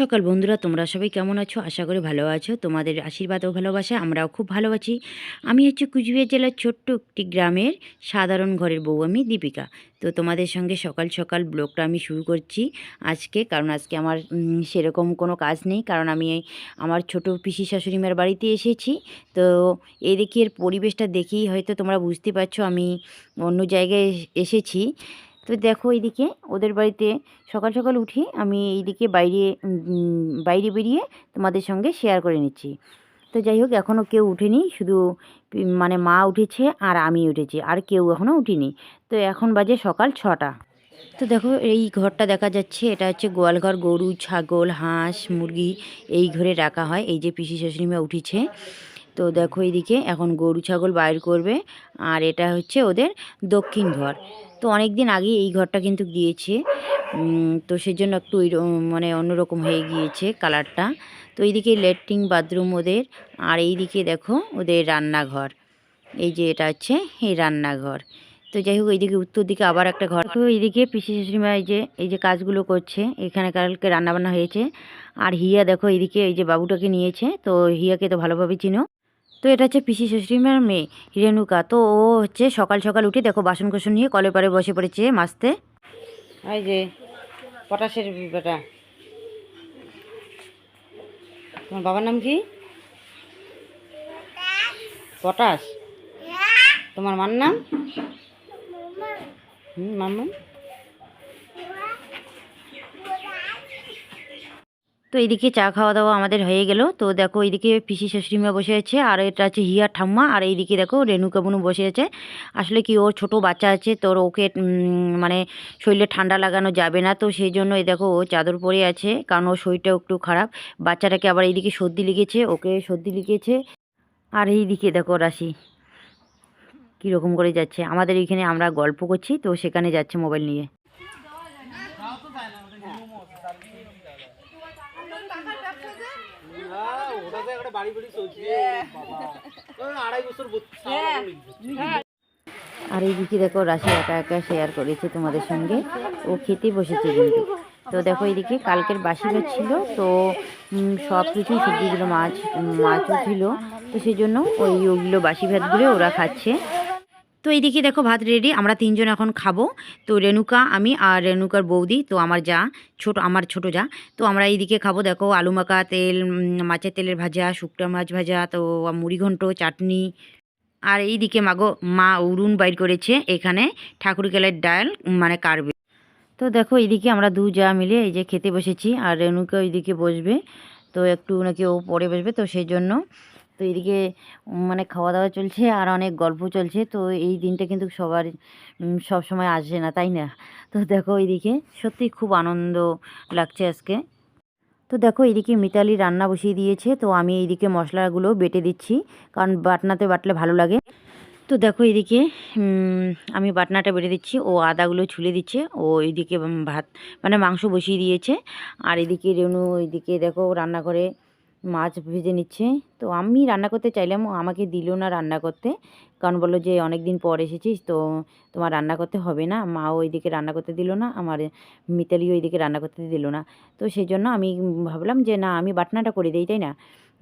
সকাল, বন্ধুরা। তোমরা সবাই কেমন আছো? আশা করি ভালো আছো। তোমাদের আশীর্বাদ ও ভালোবাসা, আমরাও খুব ভালো আছি। আমি হচ্ছে কুচবিহার জেলার ছোট্ট একটি গ্রামের সাধারণ ঘরের বউ, আমি দীপিকা। তো তোমাদের সঙ্গে সকাল সকাল ব্লগটা আমি শুরু করছি আজকে, কারণ আজকে আমার সেরকম কোনো কাজ নেই। কারণ আমি আমার ছোট পিসি শাশুড়ি শাশুড়িমার বাড়িতে এসেছি। তো এদিকের পরিবেশটা দেখেই হয়তো তোমরা বুঝতে পারছ, আমি অন্য জায়গায় এসেছি। তো দেখো এইদিকে ওদের বাড়িতে সকাল সকাল উঠি আমি এইদিকে বাইরে বাইরে বেরিয়ে তোমাদের সঙ্গে শেয়ার করে নিচ্ছি। তো যাই হোক এখনও কেউ উঠেনি, শুধু মানে মা উঠেছে আর আমি উঠেছি, আর কেউ এখনও উঠিনি। তো এখন বাজে সকাল ছটা। তো দেখো এই ঘরটা দেখা যাচ্ছে, এটা হচ্ছে গোয়ালঘর গরু, ছাগল, হাঁস, মুরগি, এই ঘরে রাখা হয়, এই যে পিসি শাশুড়িমা উঠেছে। তো দেখো এইদিকে এখন গরু, ছাগল বাইর করবে, আর এটা হচ্ছে ওদের দক্ষিণ ঘর। তো অনেক দিন আগে এই ঘরটা কিন্তু দিয়েছে তো সেজন্য একটু ওই মানে অন্যরকম হয়ে গিয়েছে কালারটা। তো এইদিকে ল্যাট্রিন বাথরুম ওদের, আর এইদিকে দেখো ওদের রান্নাঘর। এই যে এটা হচ্ছে এই রান্নাঘর। তো যাই হোক, এইদিকে উত্তর দিকে আবার একটা ঘর। তো এইদিকে পিসি শাশুড়িমা এই যে এই যে কাজগুলো করছে, এখানে কালকে রান্নাবান্না হয়েছে। আর হিয়া দেখো এইদিকে এই যে বাবুটাকে নিয়েছে, তো হিয়াকে তো ভালোভাবে চিনো। তো এটা হচ্ছে পিসি শাশুড়িমার মেয়ে, রেণুকা। তো ও হচ্ছে সকাল সকাল উঠে দেখো বাসন কোসন নিয়ে কলে পারে বসে পড়েছে মাছতে এই যে, পটাশের বেটা। তোমার বাবার নাম কি? পটাশ। তোমার মার নাম? হুম মাম্মা তো এইদিকে চা খাওয়া দাওয়া আমাদের হয়ে গেল। তো দেখো এইদিকে পিসি শাশুড়িমা বসে আছে, আর এটা আছে হিয়া ঠাম্মা, আর এইদিকে দেখো রেণুকা বুনু বসে আছে। আসলে কি, ওর ছোট বাচ্চা আছে, তোর ওকে মানে শরীরে ঠান্ডা লাগানো যাবে না। তো সেই জন্য এই দেখো ও চাদর পরে আছে, কারণ ওর শরীরটা একটু খারাপ। বাচ্চাটাকে আবার এইদিকে সর্দি লিখেছে ওকে সর্দি লিখেছে আর এইদিকে দেখো রাশি, কীরকম করে যাচ্ছে। আমাদের এখানে আমরা গল্প করছি, তো সেখানে যাচ্ছে মোবাইল নিয়ে হ্যাঁ, ওটাতে একটা বাড়ি বাড়ি চলছে। আড়াই বছর বত্রিশ আর এইদিকে দেখো রাশি একা একা শেয়ার করেছে তোমাদের সঙ্গে। ও খেতে বসেছে কিন্তু। তো দেখো এদিকে কালকের বাসি ছিল তো সব কিছুই সবজিগুলো মাছ মাছও ছিল। তো সেই জন্য ওই ওগুলো বাসি ভাতগুলো ওরা খাচ্ছে। তো এইদিকে দেখো ভাত রেডি আমরা তিনজন এখন খাব। তো রেণুকা, আমি আর রেণুকার বৌদি, তো আমার যা, ছোট, আমার ছোট যা। তো আমরা এইদিকে খাব, দেখো আলু মাখা তেল মাছের তেলের ভাজা শুকনো মাছ ভাজা, তো মুড়ি ঘন্ট, চাটনি। আর এইদিকে মাগো, মা উরুন বাইর করেছে এখানে ঠাকুরকেলের ডাল মানে কারবে। তো দেখো এইদিকে আমরা দু যা মিলে এই যে খেতে বসেছি, আর রেণুকা ওইদিকে বসবে। তো একটু নাকি ও পরে বসবে, তো সেই জন্য। তো এদিকে মানে খাওয়া দাওয়া চলছে আর অনেক গল্প চলছে। তো এই দিনটা কিন্তু সবার সব সময় আসে না, তাই না? তো দেখো এইদিকে সত্যি খুব আনন্দ লাগছে আজকে। তো দেখো এইদিকে মিতালি রান্না বসিয়ে দিয়েছে, তো আমি এইদিকে মশলাগুলো বেটে দিচ্ছি, কারণ বাটনাতে বাটলে ভালো লাগে। তো দেখো এদিকে আমি বাটনাটা বেটে দিচ্ছি, ও আদাগুলো ছুলে দিচ্ছে, ও এইদিকে ভাত মানে মাংস বসিয়ে দিয়েছে। আর এদিকে রেণু এইদিকে দেখো রান্নাঘরে মাছ ভেজে নিচ্ছে। তো আমি রান্না করতে চাইলাম আমাকে দিল না রান্না করতে। কারণ বলল যে অনেক দিন পর এসেছিস, তো তোমার রান্না করতে হবে না। মা ওইদিকে রান্না করতে দিল না, আমার মিতালিও ওইদিকে রান্না করতে দিল না। তো সেই জন্য আমি ভাবলাম যে, না, আমি বাটনাটা করে দিই, তাই না?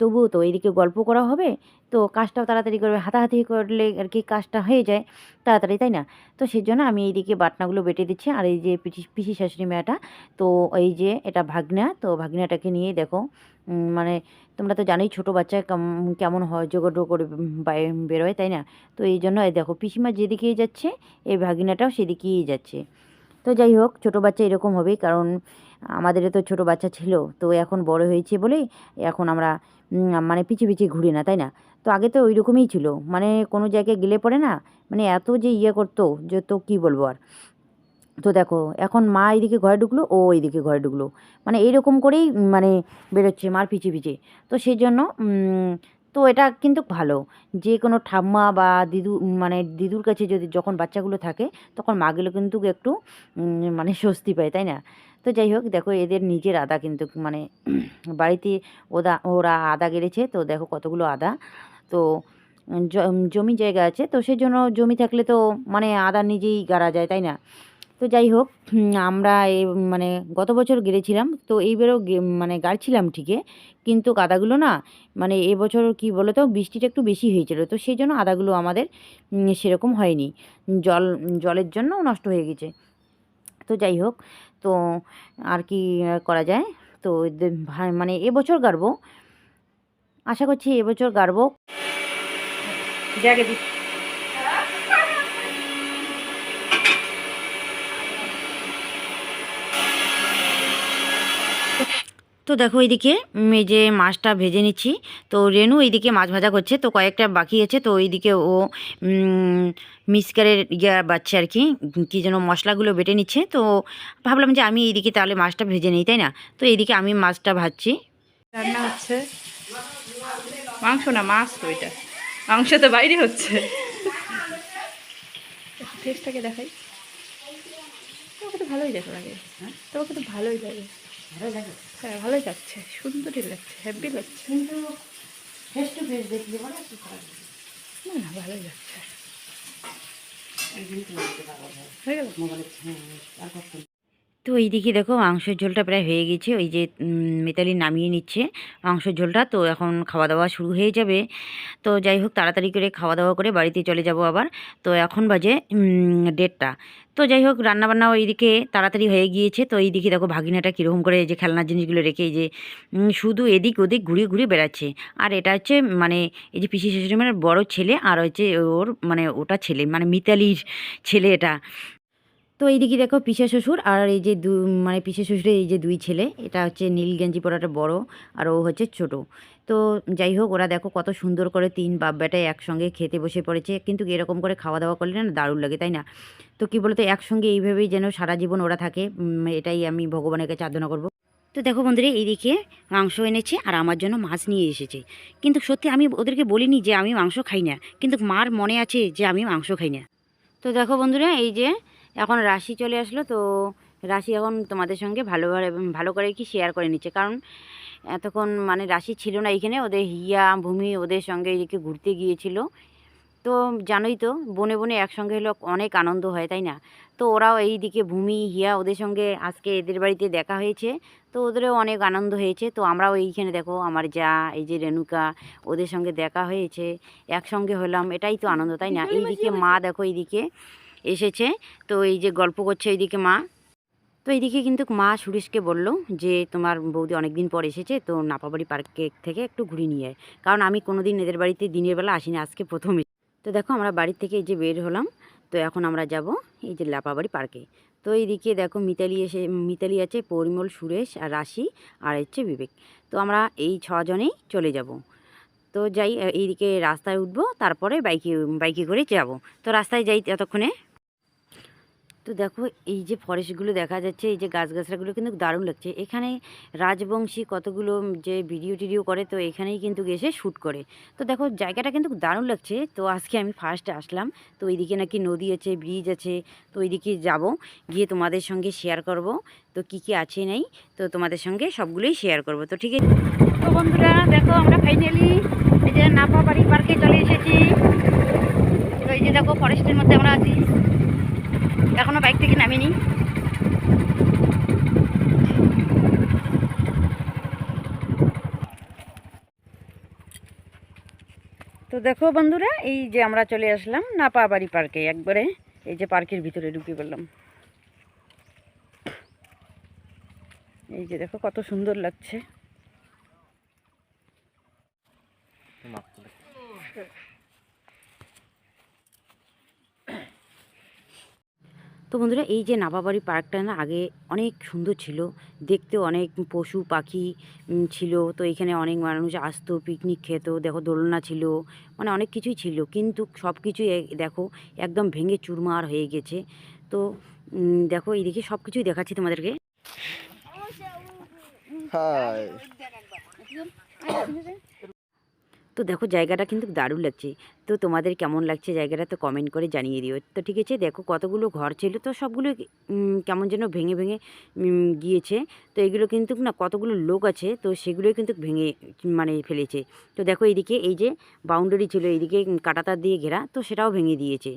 তবুও তো এইদিকে গল্প করা হবে, তো কাজটাও তাড়াতাড়ি করবে হাতাহাতি করলে আর কি কাজটা হয়ে যায় তাড়াতাড়ি, তাই না? তো সেই জন্য আমি এইদিকে বাটনাগুলো বেটে দিচ্ছি, আর এই যে পিসি পিসি শাশুড়ি মেয়েটা তো এই যে এটা ভাগনা, তো ভাগনাটাকে নিয়ে দেখো মানে তোমরা তো জানোই ছোটো বাচ্চা কেমন হয়, জোগাড় করে বেরোয়, তাই না? তো এই জন্য দেখো, পিসিমা যেদিকেই যাচ্ছে, এই ভাগিনাটাও সেদিকেই যাচ্ছে। তো যাই হোক, ছোটো বাচ্চা এরকম হবেই, কারণ আমাদের তো ছোটো বাচ্চা ছিল, তো এখন বড় হয়েছে বলেই এখন আমরা মানে পিছিয়ে পিছিয়ে ঘুরি না, তাই না? তো আগে তো ওই রকমই ছিল মানে কোনো জায়গায় গেলে পড়ে না মানে এত যে ইয়ে করতো, যে তো কী বলব আর? তো দেখো, এখন মা এইদিকে ঘরে ঢুকলো, ও এইদিকে ঘরে ঢুকলো। মানে এইরকম করেই মানে বেরোচ্ছে মার পিছিয়ে পিছিয়ে তো সেই জন্য তো এটা কিন্তু ভালো। যে কোনো ঠাম্মা বা দিদু মানে দিদুর কাছে যদি যখন বাচ্চাগুলো থাকে, তখন মাগুলো কিন্তু একটু মানে স্বস্তি পায়, তাই না? তো যাই হোক, দেখো এদের নিজের আদা কিন্তু মানে বাড়িতে ওদা, ওরা আদা গেড়েছে, তো দেখো কতগুলো আদা। তো জমি জায়গা আছে, তো সেই জন্য জমি থাকলে তো মানে আদা নিজেই গাড়া যায়, তাই না? তো যাই হোক আমরা মানে গত বছর গেড়েছিলাম, তো এইবারও মানে গাড়ছিলাম ঠিকই, কিন্তু আদাগুলো না মানে এবছর কি বলো তো বৃষ্টিটা একটু বেশি হয়েছিল, তো সেই জন্য আদাগুলো আমাদের সেরকম হয়নি, জল, জলের জন্য নষ্ট হয়ে গেছে। তো যাই হোক, তো আর কি করা যায়, তো মানে এবছর গাড়বো, আশা করছি এবছর গাড়বো। তো দেখো এইদিকে যে মাছটা ভেজে নিচ্ছি। তো রেনু এইদিকে মাছ ভাজা করছে, তো কয়েকটা বাকি আছে। তো এইদিকে ও মিসকারের ইয়া বাচ্চা আর কি কী যেন মশলাগুলো বেটে নিচ্ছে। তো ভাবলাম যে আমি এইদিকে তাহলে মাছটা ভেজে নিই, তাই না? তো এইদিকে আমি মাছটা ভাজছি। রান্না হচ্ছে। মাংস না, মাছ তো এটা। মাংস তো বাইরে হচ্ছে। টেস্টটাকে দেখাই। তোমাকে তো ভালোই দেখো লাগে। তোমাকে তো ভালোই লাগে। হ্যাঁ ভালোই লাগছে। সুন্দরই লাগছে হ্যাপি লাগছে। না না ভালোই লাগছে। হয়ে গেল? তো এই দিকে দেখো মাংসের ঝোলটা প্রায় হয়ে গেছে। ওই যে মিতালি নামিয়ে নিচ্ছে মাংসের ঝোলটা। তো এখন খাওয়া দাওয়া শুরু হয়ে যাবে। তো যাই হোক, তাড়াতাড়ি করে খাওয়া দাওয়া করে বাড়িতে চলে যাব আবার। তো এখন বাজে ডেটটা তো যাই হোক, রান্নাবান্না এইদিকে তাড়াতাড়ি হয়ে গিয়েছে। তো এইদিকে দেখো ভাগিনাটা কীরকম করে এই যে খেলনার জিনিসগুলো রেখে এই যে শুধু এদিক ওদিক ঘুরিয়ে ঘুরিয়ে বেড়াচ্ছে। আর এটা হচ্ছে মানে এই যে পিসি শাশুড়ি মানে বড় ছেলে আর হচ্ছে ওর মানে ওটা ছেলে মানে মিতালির ছেলে এটা। তো এইদিকে দেখো পিসা শ্বশুর আর এই যে দু মানে পিসা শ্বশুরের এই যে দুই ছেলে, এটা হচ্ছে নীল গেঞ্জি পরাটা বড় আর ও হচ্ছে ছোট। তো যাই হোক, ওরা দেখো কত সুন্দর করে তিন বাপ বেটায় একসঙ্গে খেতে বসে পড়েছে, কিন্তু এরকম করে খাওয়া দাওয়া করলে না দারুণ লাগে, তাই না? তো কী বলতো, একসঙ্গে এইভাবেই যেন সারা জীবন ওরা থাকে এটাই আমি ভগবানের কাছে আরাধনা করব। তো দেখো বন্ধুরা, এইদিকে মাংস এনেছে আর আমার জন্য মাছ নিয়ে এসেছে। কিন্তু সত্যি আমি ওদেরকে বলিনি যে আমি মাংস খাই না, কিন্তু মার মনে আছে যে আমি মাংস খাই না। তো দেখো বন্ধুরা, এই যে এখন রাশি চলে আসলো তো রাশি এখন তোমাদের সঙ্গে ভালোভাবে ভালো করে কি শেয়ার করে নিচ্ছে। কারণ এতক্ষণ মানে রাশি ছিল না এইখানে ওদের হিয়া ভূমি ওদের সঙ্গে এদিকে ঘুরতে গিয়েছিল। তো জানোই তো বনে বনে একসঙ্গে হলো অনেক আনন্দ হয় তাই না? তো ওরাও এই দিকে ভূমি হিয়া ওদের সঙ্গে আজকে এদের বাড়িতে দেখা হয়েছে তো ওদেরও অনেক আনন্দ হয়েছে। তো আমরাও এইখানে দেখো আমার যা এই যে রেণুকা ওদের সঙ্গে দেখা হয়েছে একসঙ্গে হলাম এটাই তো আনন্দ তাই না? এইদিকে মা দেখো এইদিকে। এসেছে। তো এই যে গল্প করছে এইদিকে মা। তো এইদিকে কিন্তু মা সুরেশকে বলল যে, তোমার বৌদি অনেক দিন পর এসেছে, তো নাপাবাড়ি পার্কে থেকে একটু ঘুরিয়ে নিয়ে কারণ আমি কোনো দিন এদের বাড়িতে দিনের বেলা আসিনি, আজকে প্রথম তো দেখো আমরা বাড়ির থেকে এই যে বের হলাম, তো এখন আমরা যাব এই যে লাপাবাড়ি পার্কে। তো এইদিকে দেখো মিতালি এসে, মিতালি আছে পরিমল, সুরেশ আর রাশি আর হচ্ছে বিবেক। তো আমরা এই ছজনেই চলে যাব। তো যাই, এইদিকে রাস্তায় উঠবো, তারপরে বাইকে বাইকে করে যাব। তো রাস্তায় যাই ততক্ষণে। তো দেখো, এই যে ফরেস্টগুলো দেখা যাচ্ছে, এই যে গাছগাছড়াগুলো কিন্তু দারুণ লাগছে। এখানে রাজবংশী কতগুলো যে ভিডিও টিডিও করে, তো এখানেই কিন্তু এসে শ্যুট করে। তো দেখো, জায়গাটা কিন্তু দারুণ লাগছে। তো আজকে আমি ফার্স্ট আসলাম। তো এইদিকে নাকি নদী আছে ব্রিজ আছে। তো ওইদিকে যাব, গিয়ে তোমাদের সঙ্গে শেয়ার করব। তো কি কি আছে নেই, তো তোমাদের সঙ্গে সবগুলোই শেয়ার করব। তো ঠিক আছে? তো বন্ধুরা, দেখো, আমরা ফাইনালি এই যে নাপাবাড়ি পার্কে চলে এসেছি। এই যে দেখো ফরেস্টের মধ্যে আমরা আছি। এখনও বাইক থেকে নামিনি। তো দেখো বন্ধুরা, এই যে আমরা চলে আসলাম নাপাবাড়ি পার্কে একবারে। এই যে পার্কের ভিতরে ঢুকে পড়লাম। এই যে দেখো কত সুন্দর লাগছে। তো বন্ধুরা এই যে নাবাবাড়ি পার্কটা না আগে অনেক সুন্দর ছিল। দেখতেও অনেক পশু পাখি ছিল। তো এখানে অনেক মানুষ আসতো পিকনিক খেত দেখো দোলনা ছিল মানে অনেক কিছুই ছিল। কিন্তু সব কিছুই দেখো একদম ভেঙে চুরমার হয়ে গেছে। তো দেখো এইদিকে সব কিছুই দেখাচ্ছি তোমাদেরকে। হাই তো দেখো জায়গাটা কিন্তু দারুণ লাগছে। তো তোমাদের কেমন লাগছে জায়গাটা তো কমেন্ট করে জানিয়ে দিও। তো ঠিক আছে, দেখো কতগুলো ঘর ছিল, তো সবগুলো কেমন যেন ভেঙে ভেঙে গিয়েছে। তো এগুলো কিন্তু না কতগুলো লোক আছে, তো সেগুলোই কিন্তু ভেঙে মানে ফেলেছে। তো দেখো এইদিকে এই যে বাউন্ডারি ছিল, এইদিকে কাটাতার দিয়ে ঘেরা, তো সেটাও ভেঙে দিয়েছে।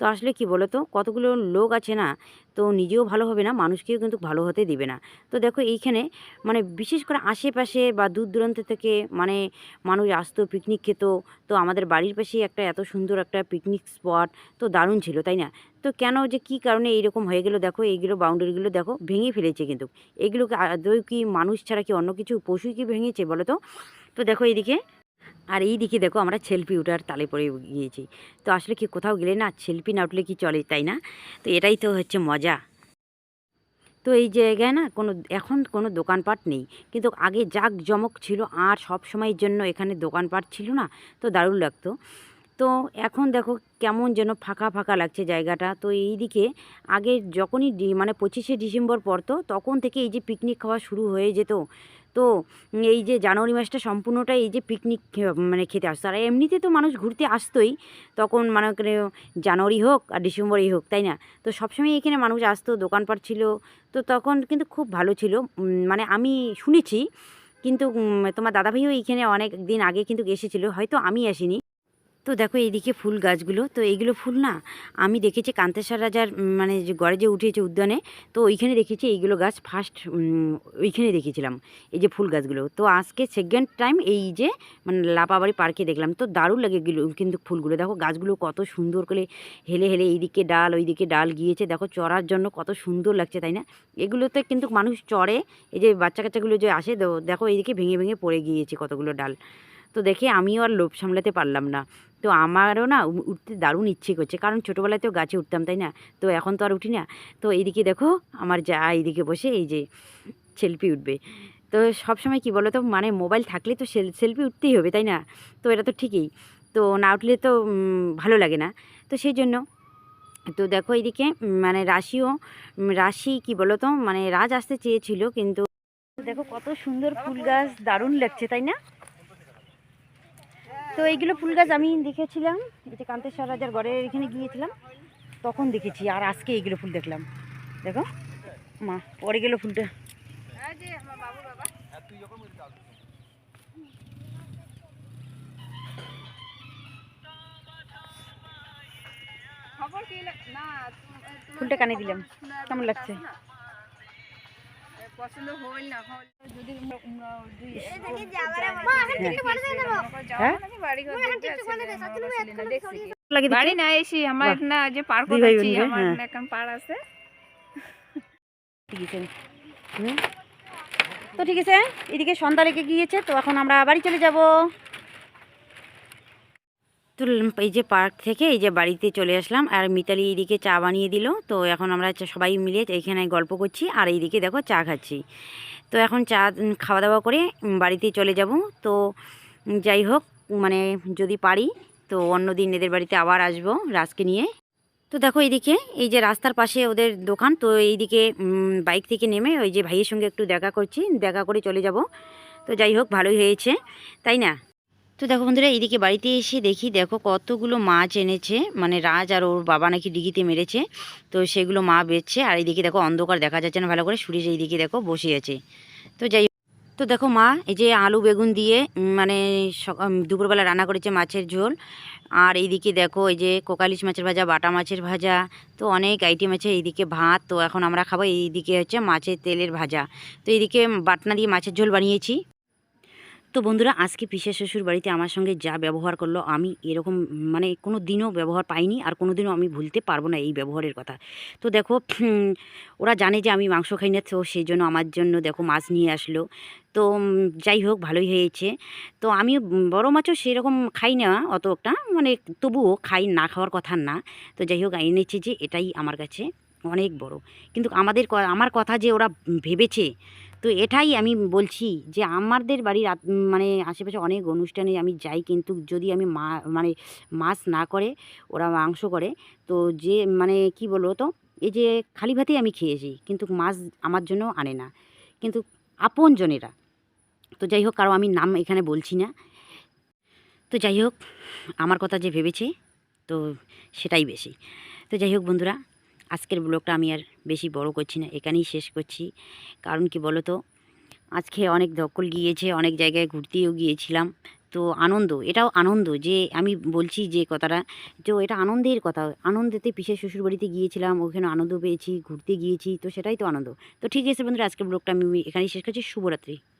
তো আসলে কি বলো তো কতগুলো লোক আছে না, তো নিজেও ভালো হবে না, মানুষকেও কিন্তু ভালো হতে দিবে না। তো দেখো এইখানে মানে বিশেষ করে আশেপাশে বা দূর দূরান্ত থেকে মানে মানুষ আসতো পিকনিক খেত, তো আমাদের বাড়ির পাশেই একটা এত সুন্দর একটা পিকনিক স্পট তো দারুণ ছিল, তাই না? তো কেন যে কী কারণে এইরকম হয়ে গেলো দেখো, এইগুলো বাউন্ডারিগুলো দেখো ভেঙে ফেলেছে কিন্তু। এগুলোকে আদৌ কি মানুষ ছাড়া কি অন্য কিছু পশুই কি ভেঙেছে বলো তো তো দেখো এইদিকে আর এই দিকে দেখো আমরা সেলফি উঠার তালে পড়ে গিয়েছি। তো আসলে কি কোথাও গেলে না সেলফি না উঠলে কি চলে, তাই না? তো এটাই তো হচ্ছে মজা। তো এই জায়গায় না কোনো, এখন কোনো দোকানপাট নেই। কিন্তু আগে জাক জমক ছিল আর সব সময়ের জন্য এখানে দোকানপাট ছিল না। তো দারুণ লাগতো। তো এখন দেখো কেমন যেন ফাঁকা ফাঁকা লাগছে জায়গাটা। তো এই দিকে আগে যখনই মানে পঁচিশে ডিসেম্বর পড়তো, তখন থেকে এই যে পিকনিক খাওয়া শুরু হয়ে যেত। তো এই যে জানুয়ারি মাসটা সম্পূর্ণটাই এই যে পিকনিক মানে খেতে আসতো। আর এমনিতে তো মানুষ ঘুরতে আসতোই, তখন মানে জানুয়ারি হোক আর ডিসেম্বরই হোক, তাই না? তো সবসময় এখানে মানুষ আসতো, দোকানপাট ছিল, তো তখন কিন্তু খুব ভালো ছিল। মানে আমি শুনেছি, কিন্তু তোমার দাদাভাইও এইখানে অনেক দিন আগে কিন্তু এসেছিল, হয়তো আমি আসিনি। তো দেখো এইদিকে ফুল গাছগুলো, তো এইগুলো ফুল না আমি দেখেছি কান্তেশ্বর রাজার মানে যে গড়ে যে উঠেছে উদ্যানে, তো ওইখানে দেখেছি এইগুলো গাছ ফার্স্ট ওইখানে দেখেছিলাম, এই যে ফুল গাছগুলো। তো আজকে সেকেন্ড টাইম এই যে মানে লাপাবাড়ি পার্কে দেখলাম, তো দারুণ লাগে কিন্তু ফুলগুলো। দেখো গাছগুলো কত সুন্দর করে হেলে হেলে এইদিকে ডাল, ওইদিকে ডাল গিয়েছে, দেখো চড়ার জন্য কত সুন্দর লাগছে, তাই না? এগুলোতে কিন্তু মানুষ চড়ে, এই যে বাচ্চা কাচ্চাগুলো যে আসে দেখো এইদিকে ভেঙে ভেঙে পড়ে গিয়েছে কতগুলো ডাল। তো দেখে আমিও আর লোভ সামলাতে পারলাম না। তো আমারও না উঠতে দারুণ ইচ্ছে করছে, কারণ ছোটোবেলায় তো গাছে উঠতাম, তাই না? তো এখন তো আর উঠি না। তো এইদিকে দেখো, আমার যা এইদিকে বসে এই যে সেলফি উঠবে। তো সবসময় কি বলো তো মানে মোবাইল থাকলে তো সেলফি উঠতেই হবে, তাই না? তো এটা তো ঠিকই। তো না উঠলে তো ভালো লাগে না। তো সেই জন্য, তো দেখো এইদিকে মানে রাশিও রাশি কি বলো তো মানে রাজ আসতে চেয়েছিল, কিন্তু দেখো কত সুন্দর ফুল গাছ, দারুণ লাগছে, তাই না? তো এইগুলো ফুল গাছ আমি দেখেছিলাম এই যে কান্তেশ্বর রাজার ঘরের এখানে গিয়েছিলাম তখন দেখেছি আর আজকে এইগুলো ফুল দেখলাম। দেখো মা পরে গেল ফুলটা। ফুলটা কানে দিলাম। কেমন লাগছে? পছন্দ হইল না হল যদি লাগে দেখতে? বাড়ি না এসি আমার না যে পার্ক করছি আমার হ্যাঁ। এখন পার আছে। ঠিক আছে। তো ঠিক আছে এদিকে সন্ধ্যা রেখে গিয়েছে তো এখন আমরা বাড়ি চলে যাব। তো এই যে পার্ক থেকে এই যে বাড়িতে চলে আসলাম আর মিতালি এইদিকে চা বানিয়ে দিল। তো এখন আমরা সবাই মিলে এইখানে গল্প করছি আর এইদিকে দেখো চা খাচ্ছি। তো এখন চা খাওয়া দাওয়া করে বাড়িতে চলে যাব। তো যাই হোক মানে যদি পারি, তো অন্য দিন এদের বাড়িতে আবার আসব রাজকে নিয়ে। তো দেখো এইদিকে, এই যে রাস্তার পাশে ওদের দোকান, তো এইদিকে বাইক থেকে নেমে ওই যে ভাইয়ের সঙ্গে একটু দেখা করছি। দেখা করে চলে যাব। তো যাই হোক, ভালোই হয়েছে, তাই না? তো দেখো বন্ধুরা এইদিকে বাড়িতে এসে দেখি, দেখো কতগুলো মাছ এনেছে। মানে রাজ আর ওর বাবা নাকি ডিগিতে মেরেছে, তো সেগুলো মা বেচছে। আর এইদিকে দেখো অন্ধকার দেখা যাচ্ছে না, ভালো করে সুরেশ এইদিকে দেখো বসে আছে। তো যাই তো দেখো মা, এই যে আলু বেগুন দিয়ে মানে দুপুরবেলা রান্না করেছে মাছের ঝোল। আর এইদিকে দেখো এই যে কোকালিশ মাছের ভাজা, বাটা মাছের ভাজা, তো অনেক আইটেম আছে। এইদিকে ভাত, তো এখন আমরা খাব। এইদিকে হচ্ছে মাছের তেলের ভাজা। তো এইদিকে বাটনা দিয়ে মাছের ঝোল বানিয়েছি। তো বন্ধুরা, আজকে পিসের শ্বশুর বাড়িতে আমার সঙ্গে যা ব্যবহার করল, আমি এরকম মানে কোনো দিনও ব্যবহার পাইনি আর কোনো দিনও আমি ভুলতে পারব না এই ব্যবহারের কথা। তো দেখো ওরা জানে যে আমি মাংস খাই না, তো সেই জন্য আমার জন্য দেখো মাছ নিয়ে আসলো। তো যাই হোক, ভালোই হয়েছে। তো আমি বড় মাছও সেরকম খাই না অত একটা মানে তবুও খাই, না খাওয়ার কথা না। তো যাই হোক এনেছে যে, এটাই আমার কাছে অনেক বড়। কিন্তু আমাদের আমার কথা যে ওরা ভেবেছে তো এটাই আমি বলছি যে আমাদের বাড়ির মানে আশেপাশে অনেক অনুষ্ঠানে আমি যাই কিন্তু যদি আমি মা মানে মাছ না করে, ওরা মাংস করে, তো যে মানে কি বলব তো, এই যে খালি ভাতেই আমি খেয়েছি কিন্তু মাছ আমার জন্য আনে না। কিন্তু আপনজনেরা, তো যাই হোক কারও আমি নাম এখানে বলছি না। তো যাই হোক, আমার কথা যে ভেবেছে, তো সেটাই বেশি। তো যাই হোক বন্ধুরা আজকের ব্লগটা আমি আর বেশি বড় করছি না, এখানেই শেষ করছি। কারণ কি বলো তো আজকে অনেক দখল গিয়েছে, অনেক জায়গায় ঘুরতেও গিয়েছিলাম। তো আনন্দ, এটাও আনন্দ যে আমি বলছি যে কথাটা, তো এটা আনন্দের কথা। আনন্দেতে পিসের শ্বশুর বাড়িতে গিয়েছিলাম, ওখানে আনন্দ পেয়েছি, ঘুরতে গিয়েছি, তো সেটাই তো আনন্দ। তো ঠিক আছে বন্ধুরা, আজকের ব্লগটা আমি এখানেই শেষ করছি। শুভরাত্রি।